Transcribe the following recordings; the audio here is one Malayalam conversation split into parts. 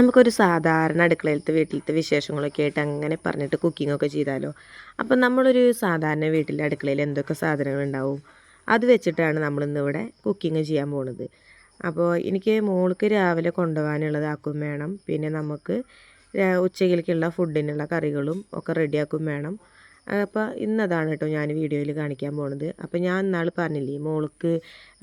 നമുക്കൊരു സാധാരണ അടുക്കളയിലത്തെ വീട്ടിലത്തെ വിശേഷങ്ങളൊക്കെ ആയിട്ട് അങ്ങനെ പറഞ്ഞിട്ട് കുക്കിംഗ് ഒക്കെ ചെയ്താലോ? അപ്പം നമ്മളൊരു സാധാരണ വീട്ടിലെ അടുക്കളയിൽ എന്തൊക്കെ സാധനങ്ങൾ ഉണ്ടാവും? അത് വെച്ചിട്ടാണ് നമ്മളിന്നിവിടെ കുക്കിംഗ് ചെയ്യാൻ പോണത്. അപ്പോൾ എനിക്ക് മോൾക്ക് രാവിലെ കൊണ്ടുപോകാനുള്ളത് ആക്കും വേണം. പിന്നെ നമുക്ക് ഉച്ചയിലേക്കുള്ള ഫുഡിനുള്ള കറികളും ഒക്കെ റെഡിയാക്കും വേണം. അപ്പോൾ ഇന്നതാണ് കേട്ടോ ഞാൻ വീഡിയോയിൽ കാണിക്കാൻ പോണത്. അപ്പോൾ ഞാൻ ഇന്നാൾ പറഞ്ഞില്ലേ മോൾക്ക്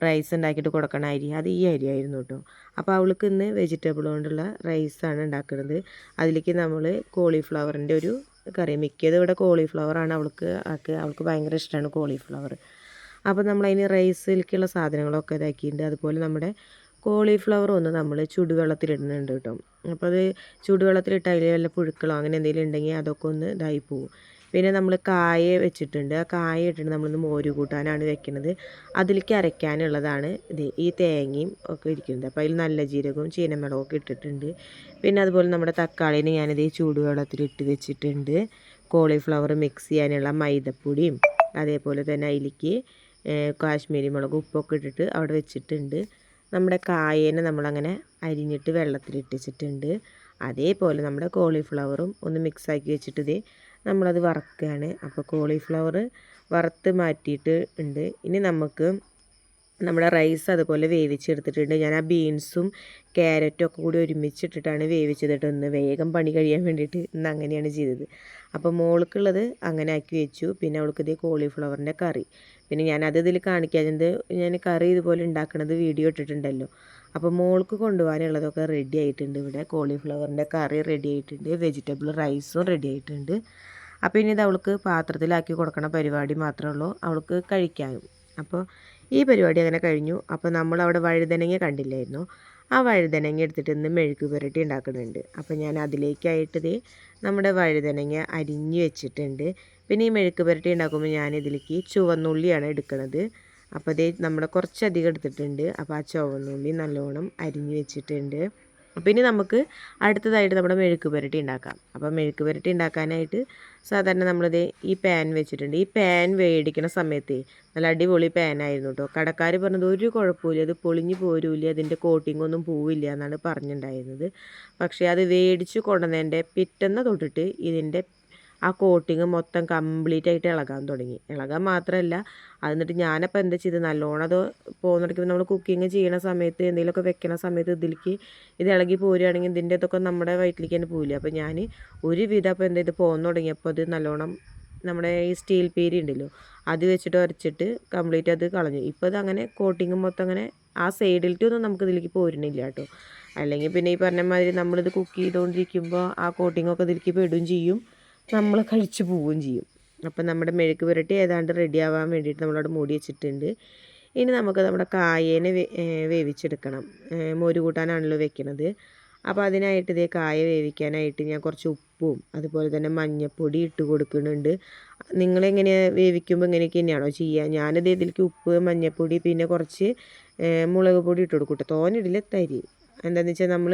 റൈസ് ഉണ്ടാക്കിയിട്ട് കൊടുക്കണ അരി അത് ഈ അരി ആയിരുന്നു കേട്ടോ അപ്പോൾ അവൾക്ക് ഇന്ന് വെജിറ്റബിൾ കൊണ്ടുള്ള റൈസാണ് ഉണ്ടാക്കുന്നത് അതിലേക്ക് നമ്മൾ കോളിഫ്ലവറിന്റെ ഒരു കറി മിക്കത് ഇവിടെ കോളിഫ്ലവറാണ് അവൾക്ക് ആക്കുക അവൾക്ക് ഭയങ്കര ഇഷ്ടമാണ് കോളിഫ്ലവർ അപ്പോൾ നമ്മൾ അതിന് റൈസിലേക്കുള്ള സാധനങ്ങളൊക്കെ ഇതാക്കിയിട്ടുണ്ട്. അതുപോലെ നമ്മുടെ കോളിഫ്ലവർ ഒന്ന് നമ്മൾ ചുടുവെള്ളത്തിലിടുന്നുണ്ട് കേട്ടോ അപ്പോൾ അത് ചുടുവെള്ളത്തിലിട്ട് അതിൽ വല്ല പുഴുക്കളോ അങ്ങനെ എന്തെങ്കിലും ഉണ്ടെങ്കിൽ അതൊക്കെ ഒന്ന് ഇതായി പോകും പിന്നെ നമ്മൾ കായ വെച്ചിട്ടുണ്ട്. ആ കായ ഇട്ടിട്ട് നമ്മളിന്ന് മോര് കൂട്ടാനാണ് വെക്കുന്നത്. അതിലേക്ക് അരയ്ക്കാനുള്ളതാണ് ഇത്. ഈ തേങ്ങയും ഒക്കെ ഇരിക്കുന്നത് അപ്പോൾ അതിൽ നല്ല ജീരകവും ചീനമുളകൊക്കെ ഇട്ടിട്ടുണ്ട്. പിന്നെ അതുപോലെ നമ്മുടെ തക്കാളിനെ ഞാനിത് ഈ ചൂടുവെള്ളത്തിൽ ഇട്ട് വെച്ചിട്ടുണ്ട്. കോളിഫ്ലവർ മിക്സ് ചെയ്യാനുള്ള മൈദപ്പൊടിയും അതേപോലെ തന്നെ അതിലേക്ക് കാശ്മീരി മുളക് ഉപ്പൊക്കെ ഇട്ടിട്ട് അവിടെ വെച്ചിട്ടുണ്ട്. നമ്മുടെ കായേനെ നമ്മളങ്ങനെ അരിഞ്ഞിട്ട് വെള്ളത്തിലിട്ടിച്ചിട്ടുണ്ട് അതേപോലെ നമ്മുടെ കോളിഫ്ലവറും ഒന്ന് മിക്സാക്കി വെച്ചിട്ട് ഇത് നമ്മളത് വറക്കുകയാണ്. അപ്പോൾ കോളിഫ്ലവർ വറുത്ത് മാറ്റിയിട്ട് ഉണ്ട്. ഇനി നമുക്ക് നമ്മുടെ റൈസ് അതുപോലെ വേവിച്ചെടുത്തിട്ടുണ്ട്. ഞാൻ ആ ബീൻസും ക്യാരറ്റും ഒക്കെ കൂടി ഒരുമിച്ചിട്ടിട്ടാണ് വേവിച്ചതിട്ട് ഒന്ന് വേഗം പണി കഴിയാൻ വേണ്ടിയിട്ട് ഇന്ന് അങ്ങനെയാണ് ചെയ്തത്. അപ്പോൾ മോൾക്കുള്ളത് അങ്ങനെ ആക്കി വെച്ചു. പിന്നെ അവൾക്ക് ഇതേ കോളിഫ്ലവറിന്റെ കറി. പിന്നെ ഞാനത് ഇതിൽ കാണിക്കാഞ്ഞത് ഞാൻ കറി ഇതുപോലെ ഉണ്ടാക്കുന്നത് വീഡിയോ ഇട്ടിട്ടുണ്ടല്ലോ. അപ്പോൾ മോൾക്ക് കൊണ്ടുപോകാനുള്ളതൊക്കെ റെഡി ആയിട്ടുണ്ട് ഇവിടെ. കോളിഫ്ലവറിന്റെ കറി റെഡി ആയിട്ടുണ്ട്. വെജിറ്റബിൾ റൈസും റെഡി ആയിട്ടുണ്ട്. അപ്പോൾ ഇനി ഇത് അവൾക്ക് പാത്രത്തിലാക്കി കൊടുക്കണ പരിപാടി മാത്രമേ ഉള്ളൂ. അവൾക്ക് കഴിക്കാനും. അപ്പോൾ ഈ പരിപാടി അങ്ങനെ കഴിഞ്ഞു. അപ്പോൾ നമ്മൾ അവിടെ വഴുതനങ്ങ കണ്ടില്ലായിരുന്നു? ആ വഴുതനങ്ങ എടുത്തിട്ട് ഇന്ന് മെഴുക്ക് പുരട്ടി ഉണ്ടാക്കുന്നുണ്ട്. അപ്പോൾ ഞാൻ അതിലേക്കായിട്ട് ഇത് നമ്മുടെ വഴുതനങ്ങ അരിഞ്ഞ് വെച്ചിട്ടുണ്ട്. പിന്നെ ഈ മെഴുക്ക് പുരട്ടി ഉണ്ടാക്കുമ്പോൾ ഞാൻ ഇതിലേക്ക് ചുവന്നുള്ളിയാണ് എടുക്കുന്നത് അപ്പോൾ ദേ നമ്മൾ കുറച്ചധികം എടുത്തിട്ടുണ്ട്. അപ്പോൾ ആ ചുവന്നുള്ളി നല്ലോണം അരിഞ്ഞ് വെച്ചിട്ടുണ്ട്. അപ്പോൾ ഇനി നമുക്ക് അടുത്തതായിട്ട് നമ്മുടെ മെഴുക്ക് പുരട്ടി ഉണ്ടാക്കാം. അപ്പോൾ മെഴുക്ക് പുരട്ടി ഉണ്ടാക്കാനായിട്ട് സാധാരണ നമ്മളിത് ഈ പാൻ വെച്ചിട്ടുണ്ട്. ഈ പാൻ വേടിക്കണ സമയത്ത് നല്ല അടിപൊളി പാനായിരുന്നു കേട്ടോ കടക്കാർ പറഞ്ഞത് ഒരു കുഴപ്പമില്ല അത് പൊളിഞ്ഞു പോരൂല അതിന്റെ കോട്ടിംഗ് ഒന്നും പോവില്ല എന്നാണ് പറഞ്ഞിട്ടുണ്ടായിരുന്നത് പക്ഷേ അത് വേടിച്ച് കൊണ്ടുവന്നതിന്റെ പിറ്റെന്ന് തൊട്ടിട്ട് ഇതിന്റെ ആ കോട്ടിങ് മൊത്തം കംപ്ലീറ്റ് ആയിട്ട് ഇളകാൻ തുടങ്ങി. ഇളകാൻ മാത്രമല്ല അത് എന്നിട്ട് ഞാനപ്പോൾ എന്താ ചെയ്തത് നല്ലോണം അത് പോകുന്നിടയ്ക്ക് നമ്മൾ കുക്കിംഗ് ചെയ്യണ സമയത്ത് എന്തെങ്കിലുമൊക്കെ വെക്കണ സമയത്ത് ഇതിലേക്ക് ഇത് ഇളകി പോരുകയാണെങ്കിൽ ഇതിന്റെ ഇതൊക്കെ നമ്മുടെ വയറ്റിലേക്ക് തന്നെ പോവില്ല? അപ്പോൾ ഞാൻ ഒരുവിധം അപ്പോൾ എന്താ ഇത് പോകുന്ന തുടങ്ങിയപ്പോൾ അത് നല്ലോണം നമ്മുടെ ഈ സ്റ്റീൽ പേര് ഉണ്ടല്ലോ അത് വെച്ചിട്ട് ഉരച്ചിട്ട് കംപ്ലീറ്റ് അത് കളഞ്ഞു. ഇപ്പോൾ അതങ്ങനെ കോട്ടിങ് മൊത്തം അങ്ങനെ ആ സൈഡിലത്തൊന്നും നമുക്ക് ഇതിലേക്ക് പോരുന്നില്ല കേട്ടോ. അല്ലെങ്കിൽ പിന്നെ ഈ പറഞ്ഞ മാതിരി നമ്മളിത് കുക്ക് ചെയ്തുകൊണ്ടിരിക്കുമ്പോൾ ആ കോട്ടിങ്ങൊക്കെ ഇതിലേക്ക് പെടുകയും ചെയ്യും. നമ്മൾ കഴിച്ചു പോവുകയും ചെയ്യും. അപ്പം നമ്മുടെ മെഴുക്ക് പുരട്ടി ഏതാണ്ട് റെഡി ആവാൻ വേണ്ടിയിട്ട് നമ്മളവിടെ മൂടി വെച്ചിട്ടുണ്ട്. ഇനി നമുക്ക് നമ്മുടെ കായേനെ വേവിച്ചെടുക്കണം. മോര് കൂട്ടാനാണല്ലോ വെക്കുന്നത് അപ്പോൾ അതിനായിട്ട് ഇതേ കായ വേവിക്കാനായിട്ട് ഞാൻ കുറച്ച് ഉപ്പും അതുപോലെ തന്നെ മഞ്ഞൾപ്പൊടി ഇട്ട് കൊടുക്കുന്നുണ്ട്. നിങ്ങളെങ്ങനെയാണ് വേവിക്കുമ്പോൾ ഇങ്ങനെയൊക്കെ തന്നെയാണോ ചെയ്യുക ഞാനിത് ഇതിലേക്ക് ഉപ്പ് മഞ്ഞൾപ്പൊടി പിന്നെ കുറച്ച് മുളക് പൊടി ഇട്ട് കൊടുക്കും കേട്ടോ തോനിടില്ല തരി. എന്താണെന്ന് വെച്ചാൽ നമ്മൾ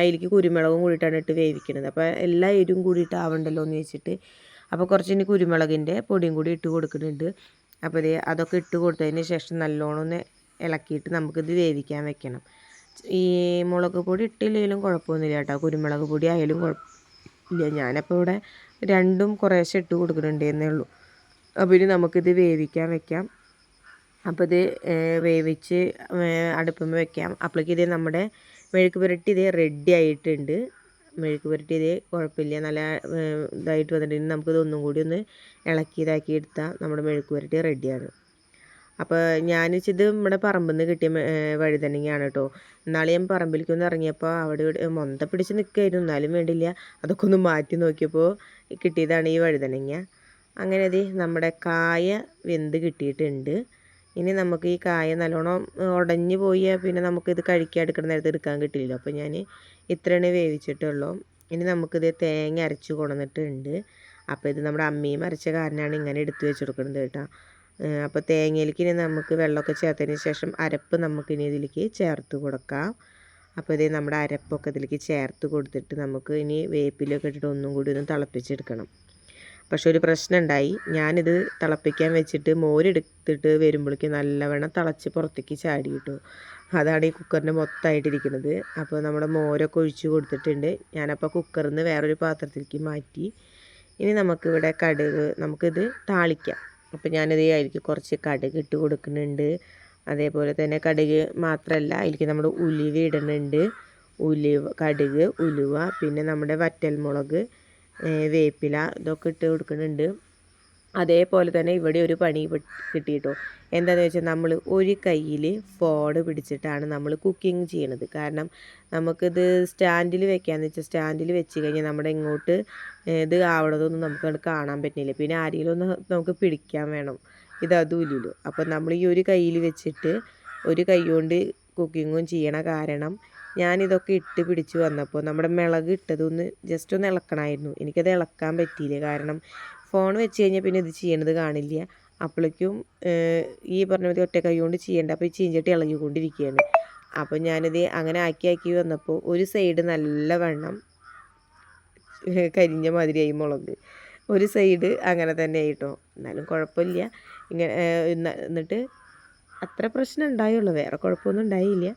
അതിലേക്ക് കുരുമുളകും കൂടിയിട്ടാണ് ഇട്ട് വേവിക്കുന്നത് അപ്പോൾ എല്ലാ എരിവും കൂടിയിട്ട് ആവണ്ടല്ലോ എന്ന് വെച്ചിട്ട് അപ്പോൾ കുറച്ച് ഇനി കുരുമുളകിന്റെ പൊടിയും കൂടി ഇട്ട് കൊടുക്കുന്നുണ്ട്. അപ്പോൾ ഇത് അതൊക്കെ ഇട്ട് കൊടുത്തതിന് ശേഷം നല്ലോണം ഒന്ന് ഇളക്കിയിട്ട് നമുക്കിത് വേവിക്കാൻ വെക്കണം. ഈ മുളക് പൊടി ഇട്ടില്ലെങ്കിലും കുഴപ്പമൊന്നുമില്ല കേട്ടോ. കുരുമുളക് പൊടി ആയാലും കുഴപ്പമില്ല. ഞാനപ്പോൾ ഇവിടെ രണ്ടും കുറേശ്ശെ ഇട്ട് കൊടുക്കുന്നുണ്ട് എന്നേ ഉള്ളൂ. അപ്പോൾ ഇനി നമുക്കിത് വേവിക്കാൻ വെക്കാം. അപ്പോൾ ഇത് വേവിച്ച് അടുപ്പുമ്മ വെക്കാം. അപ്പോഴേക്കിത് നമ്മുടെ മെഴുക്ക് പുരട്ടി ഇതേ റെഡി ആയിട്ടുണ്ട്. മെഴുക്ക് പുരട്ടി ഇതേ കുഴപ്പമില്ല. നല്ല ഇതായിട്ട് വന്നിട്ടുണ്ട്. നമുക്കിത് ഒന്നും കൂടി ഒന്ന് ഇളക്കി ഇതാക്കി എടുത്താൽ നമ്മുടെ മെഴുക്ക് പുരട്ടി റെഡിയാണ് അപ്പോൾ ഞാൻ ഇത് നമ്മുടെ പറമ്പിൽ നിന്ന് കിട്ടിയ വഴുതനങ്ങയാണ് കേട്ടോ. ഇന്നാളെ ഞാൻ പറമ്പിലേക്ക് ഒന്ന് ഇറങ്ങിയപ്പോൾ അവിടെ ഇവിടെ മൊന്ത പിടിച്ച് നിൽക്കായിരുന്നു എന്നാലും വേണ്ടില്ല. അതൊക്കെ ഒന്ന് മാറ്റി നോക്കിയപ്പോൾ കിട്ടിയതാണ് ഈ വഴുതനങ്ങ. അങ്ങനെ ഇത് നമ്മുടെ കായ വെന്ത് കിട്ടിയിട്ടുണ്ട്. ഇനി നമുക്ക് ഈ കായ നല്ലോണം ഉടഞ്ഞു പോയി പിന്നെ നമുക്കിത് കഴിക്കാൻ എടുക്കുന്ന നേരത്തെ എടുക്കാൻ കിട്ടില്ലല്ലോ. അപ്പോൾ ഞാൻ ഇത്രയാണ് വേവിച്ചിട്ടുള്ളൂ. ഇനി നമുക്കിത് തേങ്ങ അരച്ച് കൊണ്ടുവന്നിട്ടുണ്ട്. അപ്പോൾ ഇത് നമ്മുടെ അമ്മയും അരച്ച കാരനാണ് ഇങ്ങനെ എടുത്തു വെച്ച് കൊടുക്കുന്നത് കേട്ടോ. അപ്പോൾ തേങ്ങയിലേക്ക് ഇനി നമുക്ക് വെള്ളമൊക്കെ ചേർത്തതിന് ശേഷം അരപ്പ് നമുക്കിനി ഇതിലേക്ക് ചേർത്ത് കൊടുക്കാം. അപ്പോൾ ഇത് നമ്മുടെ അരപ്പൊക്കെ ഇതിലേക്ക് ചേർത്ത് കൊടുത്തിട്ട് നമുക്ക് ഇനി വേപ്പിലൊക്കെ ഇട്ടിട്ട് ഒന്നും കൂടി ഒന്ന് തിളപ്പിച്ചെടുക്കണം. പക്ഷെ ഒരു പ്രശ്നം ഉണ്ടായി ഞാനിത് തിളപ്പിക്കാൻ വെച്ചിട്ട് മോരെടുത്തിട്ട് വരുമ്പോഴേക്കും നല്ലവണ്ണം തിളച്ച് പുറത്തേക്ക് ചാടി കിട്ടു. അതാണ് ഈ കുക്കറിന്റെ മൊത്തമായിട്ടിരിക്കുന്നത്. അപ്പോൾ നമ്മുടെ മോരൊക്കെ ഒഴിച്ച് കൊടുത്തിട്ടുണ്ട്. ഞാനപ്പോൾ കുക്കറിൽ നിന്ന് വേറൊരു പാത്രത്തിലേക്ക് മാറ്റി. ഇനി നമുക്കിവിടെ കടുക് നമുക്കിത് താളിക്കാം. അപ്പോൾ ഞാനിത് അതിലേക്ക് കുറച്ച് കടുക് ഇട്ട് കൊടുക്കുന്നുണ്ട്. അതേപോലെ തന്നെ കടുക് മാത്രമല്ല അതിലേക്ക് നമ്മുടെ ഉലുവ ഇടുന്നുണ്ട്. ഉലുവ കടുക് ഉലുവ പിന്നെ നമ്മുടെ വറ്റൽമുളക് വേപ്പില ഇതൊക്കെ ഇട്ട് കൊടുക്കുന്നുണ്ട്. അതേപോലെ തന്നെ ഇവിടെ ഒരു പണി കിട്ടിയിട്ടോ. എന്താണെന്ന് വെച്ചാൽ നമ്മൾ ഒരു കയ്യിൽ ഫോൺ പിടിച്ചിട്ടാണ് നമ്മൾ കുക്കിംഗ് ചെയ്യണത്. കാരണം നമുക്കിത് സ്റ്റാൻഡിൽ വെക്കാന്ന് വെച്ചാൽ സ്റ്റാൻഡിൽ വെച്ച് കഴിഞ്ഞാൽ നമ്മുടെ ഇങ്ങോട്ട് ഇത് ആവണതൊന്നും നമുക്ക് കാണാൻ പറ്റുന്നില്ല. പിന്നെ ആരെങ്കിലും ഒന്ന് നമുക്ക് പിടിക്കാൻ വേണം. ഇത് അതുമില്ലല്ലോ അപ്പം നമ്മൾ ഈ ഒരു കയ്യിൽ വെച്ചിട്ട് ഒരു കൈ കൊണ്ട് കുക്കിങ്ങും ചെയ്യണ കാരണം ഞാനിതൊക്കെ ഇട്ട് പിടിച്ച് വന്നപ്പോൾ നമ്മുടെ മിളക് ഇട്ടതൊന്ന് ജസ്റ്റ് ഒന്ന് ഇളക്കണമായിരുന്നു. എനിക്കത് ഇളക്കാൻ പറ്റിയില്ല. കാരണം ഫോൺ വെച്ച് കഴിഞ്ഞാൽ പിന്നെ ഇത് ചെയ്യണത് കാണില്ല. അപ്പോഴേക്കും ഈ പറഞ്ഞ മതി ഒറ്റ കൈ കൊണ്ട് ചെയ്യേണ്ട. അപ്പോൾ ഈ ചീഞ്ചട്ടി ഇളകിക്കൊണ്ടിരിക്കുകയാണ്. അപ്പോൾ ഞാനിത് അങ്ങനെ ആക്കി ആക്കി വന്നപ്പോൾ ഒരു സൈഡ് നല്ല വെണ്ണം കരിഞ്ഞ മാതിരിയായി മുളക്. ഒരു സൈഡ് അങ്ങനെ തന്നെ ആയിട്ടോ. എന്നാലും കുഴപ്പമില്ല. ഇങ്ങനെ എന്നിട്ട് അത്ര പ്രശ്നം ഉണ്ടായുള്ളൂ. വേറെ കുഴപ്പമൊന്നും ഉണ്ടായില്ല.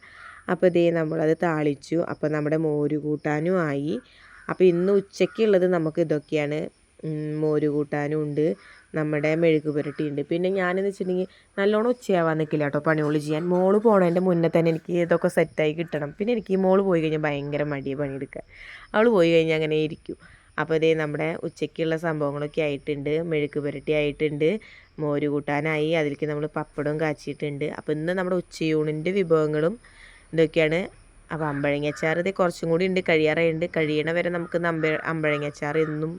അപ്പോൾ ഇതേ നമ്മളത് താളിച്ചു. അപ്പോൾ നമ്മുടെ മോര് കൂട്ടാനും ആയി. അപ്പോൾ ഇന്ന് ഉച്ചയ്ക്കുള്ളത് നമുക്ക് ഇതൊക്കെയാണ്. മോര് കൂട്ടാനും ഉണ്ട്. നമ്മുടെ മെഴുക്ക് പുരട്ടിയുണ്ട് പിന്നെ ഞാനെന്ന് വെച്ചിട്ടുണ്ടെങ്കിൽ നല്ലോണം ഉച്ചയാവാൻ നിൽക്കില്ല കേട്ടോ പണികൾ ചെയ്യാൻ. മോൾ പോണതിന്റെ മുന്നേ തന്നെ എനിക്ക് ഇതൊക്കെ സെറ്റായി കിട്ടണം. പിന്നെ എനിക്ക് ഈ മോൾ പോയി കഴിഞ്ഞാൽ ഭയങ്കര മടിയ പണിയെടുക്കാൻ. അവൾ പോയി കഴിഞ്ഞാൽ അങ്ങനെ ഇരിക്കും. അപ്പോൾ ഇതേ നമ്മുടെ ഉച്ചയ്ക്കുള്ള സംഭവങ്ങളൊക്കെ ആയിട്ടുണ്ട്. മെഴുക്ക് പുരട്ടി ആയിട്ടുണ്ട്. മോര് കൂട്ടാനായി. അതിലേക്ക് നമ്മൾ പപ്പടവും കാച്ചിയിട്ടുണ്ട്. അപ്പോൾ ഇന്ന് നമ്മുടെ ഉച്ചയൂണിന്റെ വിഭവങ്ങളും ഇതൊക്കെയാണ്. അപ്പോൾ അമ്പഴങ്ങച്ചാർ ഇത് കുറച്ചും കൂടി ഉണ്ട് കഴിയാറായുണ്ട്. കഴിയണ വരെ നമുക്ക് അമ്പ അമ്പഴങ്ങച്ചാർ എന്നും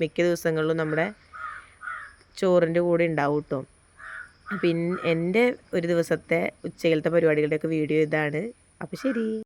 മിക്ക ദിവസങ്ങളിലും നമ്മുടെ ചോറിന്റെ കൂടെ ഉണ്ടാവും കേട്ടോ പിന്നെ എന്റെ ഒരു ദിവസത്തെ ഉച്ചയിലത്തെ പരിപാടികളുടെയൊക്കെ വീഡിയോ ഇതാണ്. അപ്പോൾ ശരി.